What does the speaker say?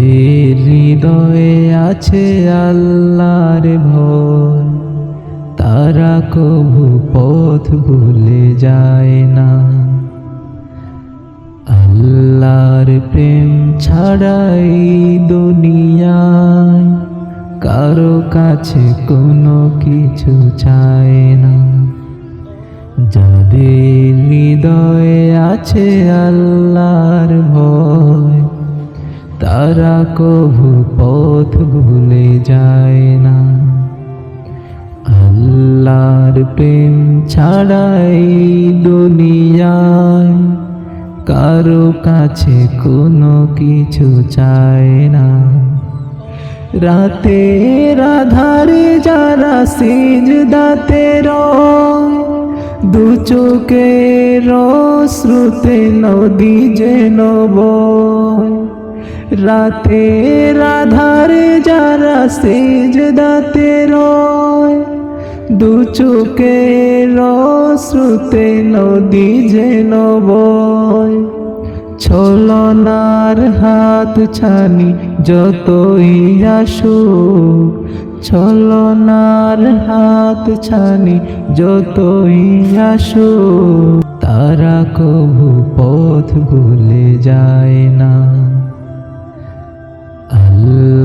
যাদের হৃদয়ে আছে আল্লাহর ভয়। তারা কবু পথ ভুলে যায় না। আল্লাহর প্রেম ছাড়াই দুনিয়ায় কারও কাছে কোনো কিছু চায় না। যাদের হৃদয়ে আছে আল্লাহর ভয় কবু পথ ভুলে যায় না। আল্লাহর প্রেম ছাড়াই দুনিয়ায় কারও কাছে কোনো কিছু চায় না। রাতের আধারে যারা সিজ দাতে দু চোখের শ্রুতে নদী যেন বয়। রাতের আধারে যারা সেজ দাতে দু চোখের শ্রুতে নদী যেন বয়। ছলনার হাত ছানি যতই আসুক, ছলনার হাত ছানি যতই আসুক, তারা কবু পথ ভুলে যায় না।